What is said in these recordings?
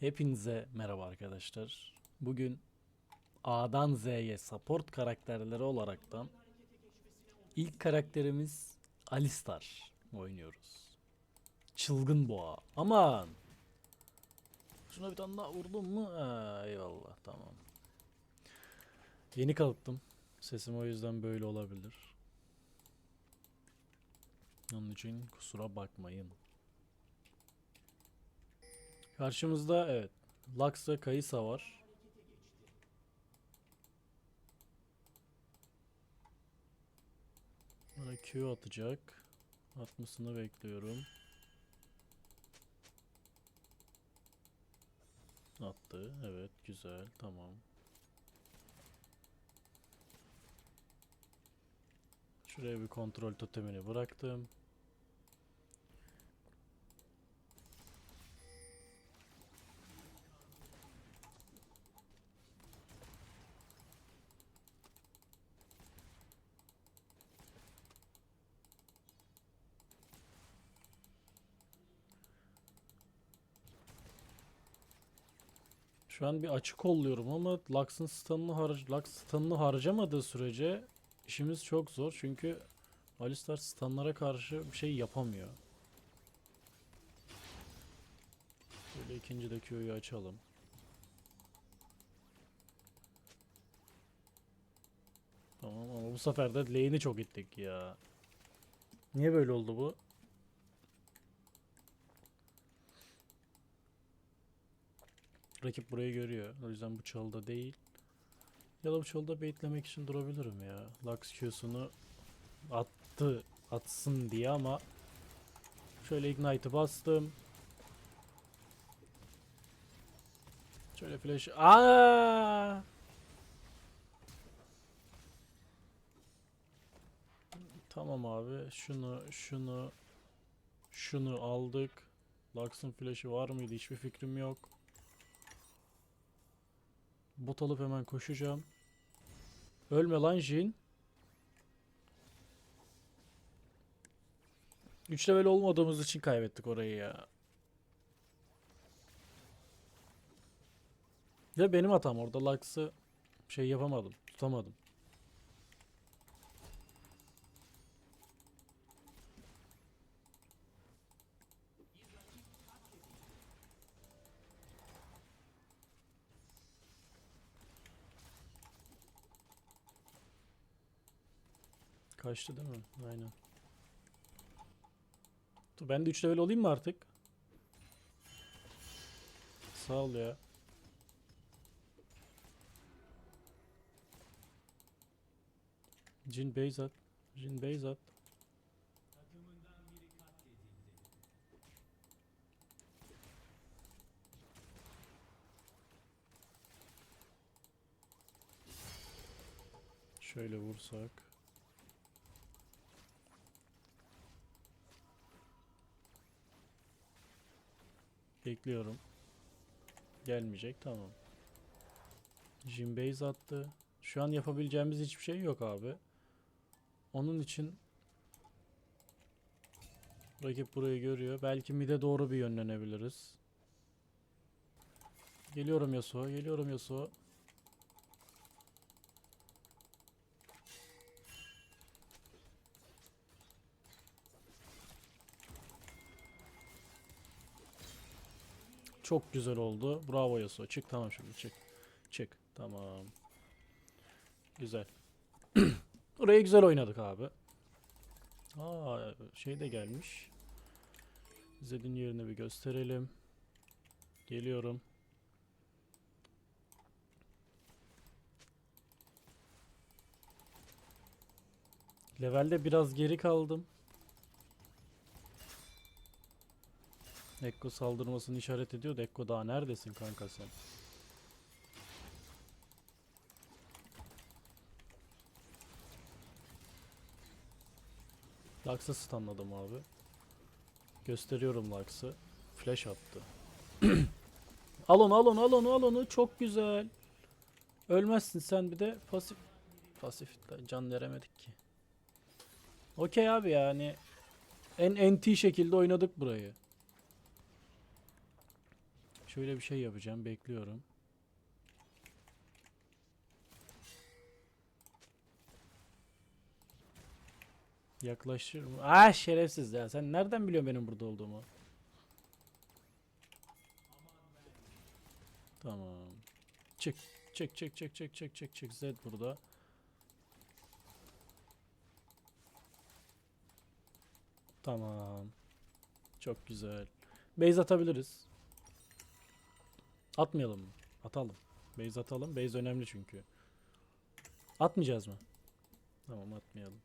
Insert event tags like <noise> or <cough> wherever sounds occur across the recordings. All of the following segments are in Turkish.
Hepinize merhaba arkadaşlar. Bugün A'dan Z'ye support karakterleri olaraktan ilk karakterimiz Alistar oynuyoruz. Çılgın boğa. Aman! Şuna bir tane daha vurdum mu? Ha, eyvallah tamam. Yeni kalktım. Sesim o yüzden böyle olabilir. Onun için kusura bakmayın. Karşımızda evet ve Kayısa var. Bana Q atacak. Atmasını bekliyorum. Attı. Evet güzel tamam. Şuraya bir kontrol totemini bıraktım. Şu an bir açık kolluyorum ama Lux'ın stun'ını har Lux stun'ını harcamadığı sürece işimiz çok zor çünkü Alistar stun'lara karşı bir şey yapamıyor. Böyle ikinci de Q'yu açalım. Tamam ama bu sefer de lane'i çok ittik ya. Niye böyle oldu bu? Rakip burayı görüyor. O yüzden bu çalda değil. Ya da bu çalda baitlemek için durabilirim ya. Lux Q'sunu attı. Atsın diye ama şöyle Ignite'ı bastım. Şöyle flash. Aa! Tamam abi. Şunu, şunu, şunu aldık. Lux'ın flash'ı var mıydı? Hiçbir fikrim yok. Bot alıp hemen koşacağım. Ölme lan Jin. 3 level olmadığımız için kaybettik orayı ya. Ve benim hatam orada Lux'ı şey yapamadım. Tutamadım. Kaçtı değil mi? Aynen. Dur ben de 3 level olayım mı artık? Sağ ol ya. Jin base at. Jin base at. Şöyle vursak. Bekliyorum. Gelmeyecek tamam. Jim base attı. Şu an yapabileceğimiz hiçbir şey yok abi. Onun için rakip burayı görüyor. Belki mid'e doğru bir yönlenebiliriz. Geliyorum Yasuo, geliyorum Yasuo. Çok güzel oldu. Bravo Yasuo. Çık tamam şimdi çık. Çık. Tamam. Güzel. <clears throat> Oraya güzel oynadık abi. Aa şey de gelmiş. Zed'in yerini bir gösterelim. Geliyorum. Levelde biraz geri kaldım. Ekko saldırmasını işaret ediyor da Ekko daha neredesin kanka sen? Lux'ı stunladım abi. Gösteriyorum Lux'ı. Flash attı. <clears throat> al onu al onu. Çok güzel. Ölmezsin sen bir de pasif. Pasif can veremedik ki. Okey abi yani. En NT şekilde oynadık burayı. Şöyle bir şey yapacağım. Bekliyorum. Yaklaşır mı? Ah şerefsiz ya. Sen nereden biliyorsun benim burada olduğumu? Tamam. Çık. Çık çık çık çık çık çık çık. Z burada. Tamam. Çok güzel. Base atabiliriz. Atmayalım mı? Atalım. Base atalım. Base önemli çünkü. Atmayacağız mı? Tamam atmayalım.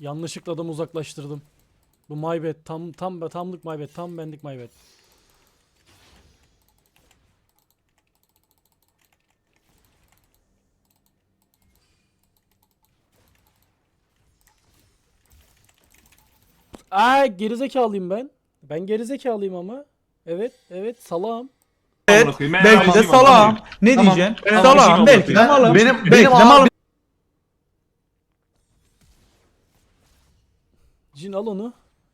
Yanlışlıkla adamı uzaklaştırdım. Bu my bad. Tam tam tamlık my bad. Tam bendik my bad. Aa gerizekalıyım ben. Ben gerizekalıyım ama. Evet, evet salağım. Evet, belki de salağım. Ne Tamam. diyeceksin? Anlaşayım belki de malım. Benim- belki benim de malım.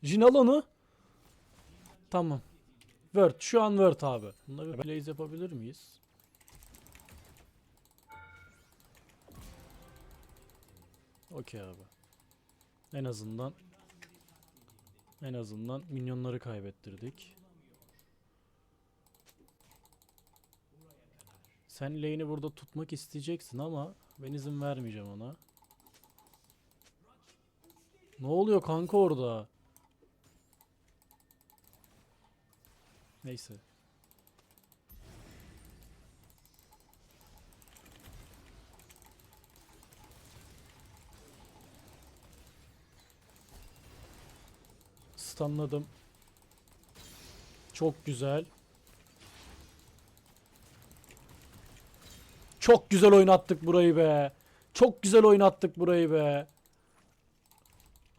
Jin al. Tamam. Word. Şu an Word abi. Bunları bir blaze yapabilir miyiz? Okey abi. En azından en azından minyonları kaybettirdik. Sen lane'i burada tutmak isteyeceksin ama ben izin vermeyeceğim ona. Ne oluyor kanka orada? Neyse. Stunladım. Çok güzel. Çok güzel oynattık burayı be. Çok güzel oynattık burayı be.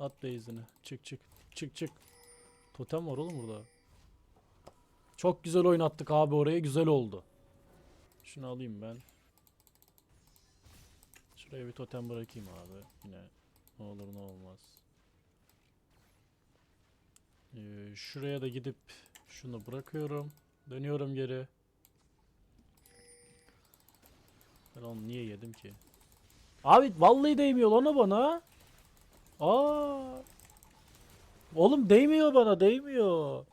At base'ini. Çık çık. Çık çık. Totem var oğlum burada. Çok güzel oynattık abi oraya. Güzel oldu. Şunu alayım ben. Şuraya bir totem bırakayım abi. Yine ne olur ne olmaz. Ee, şuraya da gidip şunu bırakıyorum. Dönüyorum geri. Ben onu niye yedim ki? Abi vallahi değmiyor lan bana. Aa. Oğlum değmiyor bana, değmiyor.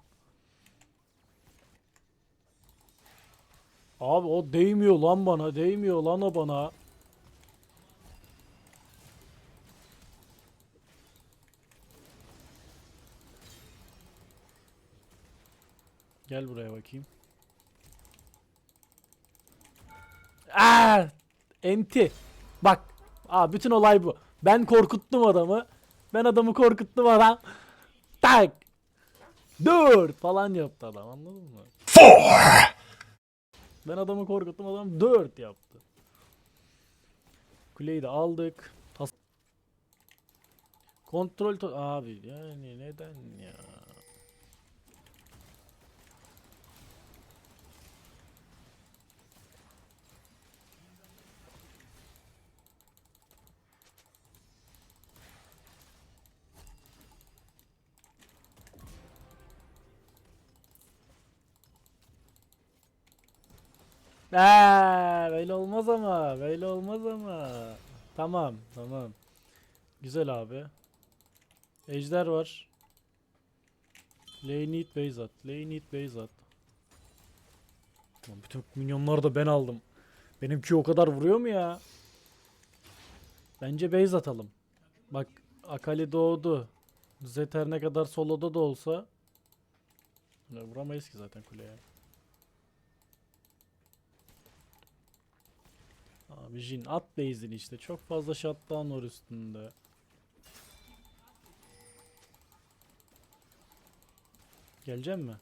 Abi o değmiyor lan bana, değmiyor lan o bana. Gel buraya bakayım. Aa! Enti. Bak. Aa, bütün olay bu. Ben korkuttum adamı. Ben adamı korkuttum adam. Tak. Dur falan yaptı adam anladın mı? Ben adamı korkuttum adam 4 yaptı. Kuleyi de aldık. Kontrol to abi yani neden ya? Eee böyle olmaz ama böyle olmaz ama. Tamam tamam. Güzel abi. Ejder var. Lane need base at. Lane bütün minyonları da ben aldım. Benimki o kadar vuruyor mu ya? Bence base atalım. Bak Akali doğdu. Zeter ne kadar soloda da olsa vuramayız ki zaten kuleye. Abi Jin at base'ini işte. Çok fazla shutdown var üstünde. Gelecek mi?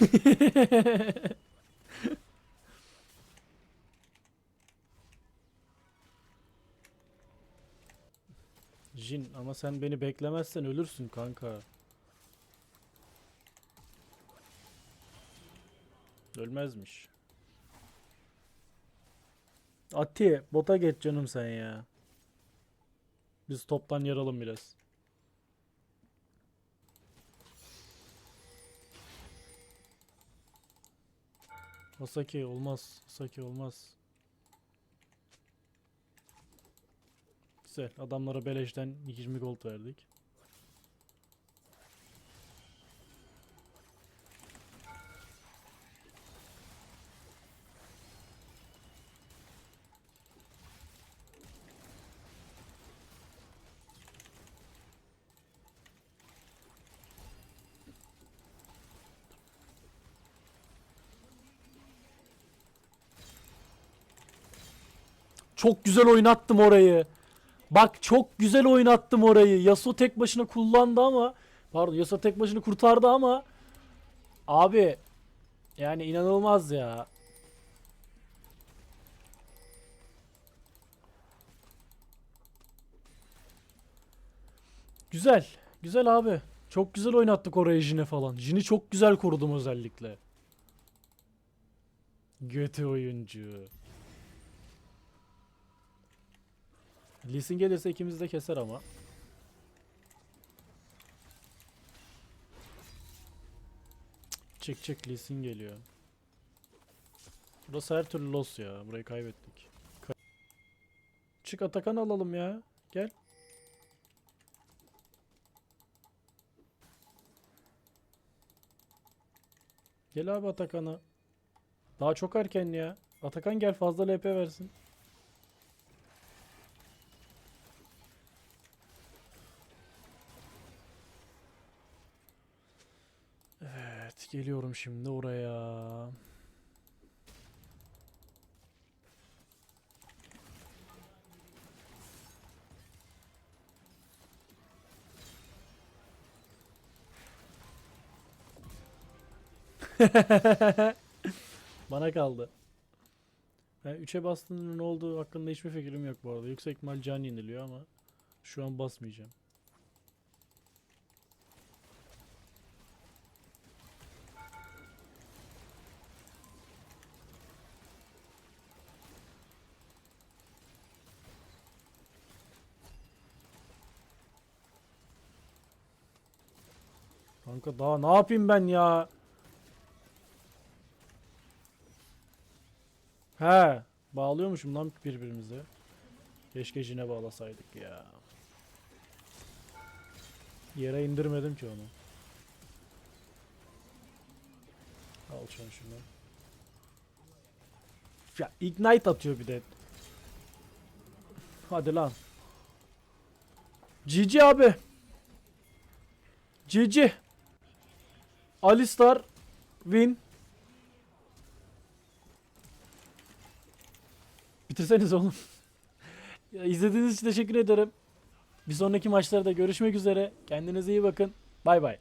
<laughs> Jin ama sen beni beklemezsen ölürsün kanka. Ölmezmiş. Ati bota geç canım sen ya. Biz toptan yaralım biraz. Osaki olmaz. Osaki olmaz. Güzel. Adamlara beleşten 20 gold verdik. Çok güzel oynattım orayı. Bak çok güzel oynattım orayı. Yasuo tek başına kullandı ama pardon Yasuo tek başına kurtardı ama abi yani inanılmaz ya. Güzel. Güzel abi. Çok güzel oynattık orayı Jin'e falan. Jin'i çok güzel korudum özellikle. Götü oyuncu. Lee Sin gelirse ikimiz de keser ama. Çık çık Lee Sin geliyor. Burası her türlü loss ya. Burayı kaybettik. Ka- çık Atakan alalım ya. Gel. Gel abi Atakan'a. Daha çok erken ya. Atakan gel fazla LP versin. Evet, geliyorum şimdi oraya. <laughs> Bana kaldı. Ben 3'e bastığında ne olduğu hakkında hiçbir fikrim yok bu arada. Yüksek ihtimal can yeniliyor ama şu an basmayacağım. Kanka daha ne yapayım ben ya? He, bağlıyormuşum lan birbirimize. Keşke jine bağlasaydık ya. Yere indirmedim ki onu. Al şunu. Ya ignite atıyor bir de. Hadi lan. GG abi. GG. Alistar win. Bitirseniz oğlum. <laughs> ya izlediğiniz için teşekkür ederim. Bir sonraki maçlarda görüşmek üzere. Kendinize iyi bakın. Bay bay.